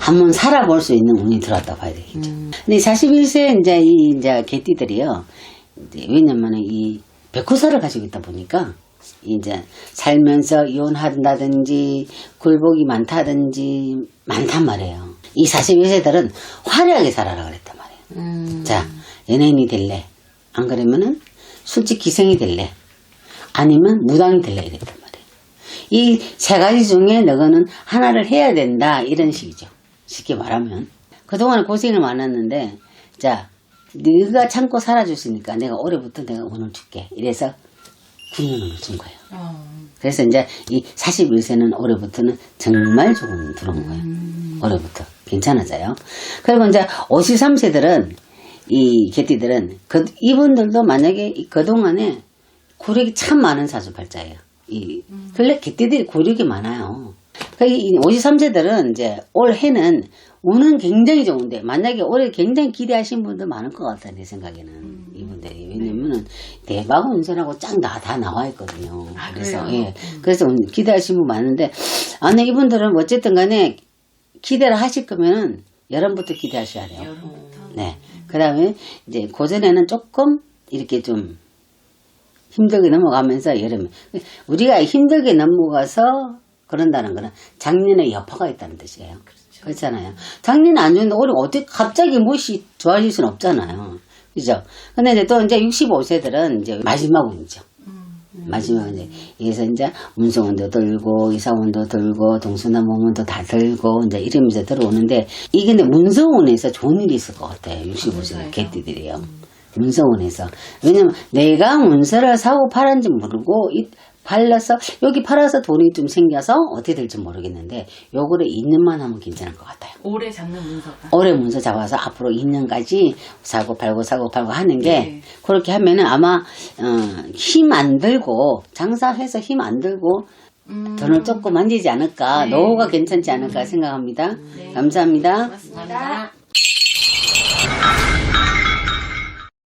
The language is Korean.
한번 살아볼 수 있는 운이 들어왔다 봐야 되겠죠. 근데 41세 이제 이 이제 개띠들이요. 이제 왜냐면은 이 백호사를 가지고 있다 보니까 이제 살면서 이혼한다든지 굴복이 많다든지 많단 말이에요. 이 41세들은 화려하게 살아라 그랬단 말이에요. 자, 연예인이 될래? 안 그러면은 술집 기생이 될래? 아니면 무당이 될래? 이랬단 말이에요. 이 세 가지 중에 너는 하나를 해야 된다. 이런 식이죠. 쉽게 말하면. 그동안 고생을 많았는데, 자, 네가 참고 살아줬으니까 내가 올해부터 내가 운을 줄게. 이래서 9년을 준 거예요. 어. 그래서 이제 이 41세는 올해부터는 정말 좋은 들어온 거예요. 올해부터. 괜찮아져요. 그리고 이제 53세들은 이 개띠들은 그, 이분들도 만약에 이 그동안에 고력이 참 많은 사주팔자예요. 이, 근래 개띠들이 고력이 많아요. 그이 53세들은 이제 올 해는 운은 굉장히 좋은데 만약에 올해 굉장히 기대하신 분들 많을 것 같아요. 내 생각에는. 이분들이. 왜냐면은 대박 운세라고 쫙다 나와 있거든요. 아, 그래서, 그래요? 예. 그래서 기대하신 분 많은데, 아, 근데 이분들은 어쨌든 간에 기대를 하실 거면은 여름부터 기대하셔야 돼요. 여름부터. 네. 그 다음에 이제 고전에는 조금 이렇게 좀 힘들게 넘어가면서 여름에. 우리가 힘들게 넘어가서 그런다는 거는 작년에 여파가 있다는 뜻이에요. 그렇잖아요 작년에 안 좋은데 올해 어떻게 갑자기 무엇이 좋아질 수는 없잖아요. 그죠? 근데 이제 또 이제 65세들은 이제 마지막 운이죠. 마지막 이제 여기서 이제 문성운도 들고 이사운도 들고 동수나무운도 다 들고 이제 이러면서 들어오는데 이게 근데 문성운에서 좋은 일이 있을 것 같아요. 65세 문서에서? 개띠들이요. 문서운에서 왜냐면 내가 문서를 사고 팔았는지 모르고 이 팔려서 여기 팔아서 돈이 좀 생겨서 어떻게 될지 모르겠는데 요거를 2년만 하면 괜찮을 것 같아요. 올해 잡는 문서가. 올해 문서 잡아서 앞으로 2년까지 사고 팔고 사고 팔고 하는 게 네. 그렇게 하면은 아마 어, 힘 안 들고 장사해서 힘 안 들고 음. 돈을 조금 만지지 않을까 네. 노후가 괜찮지 않을까 생각합니다. 네. 감사합니다. 고맙습니다. 감사합니다.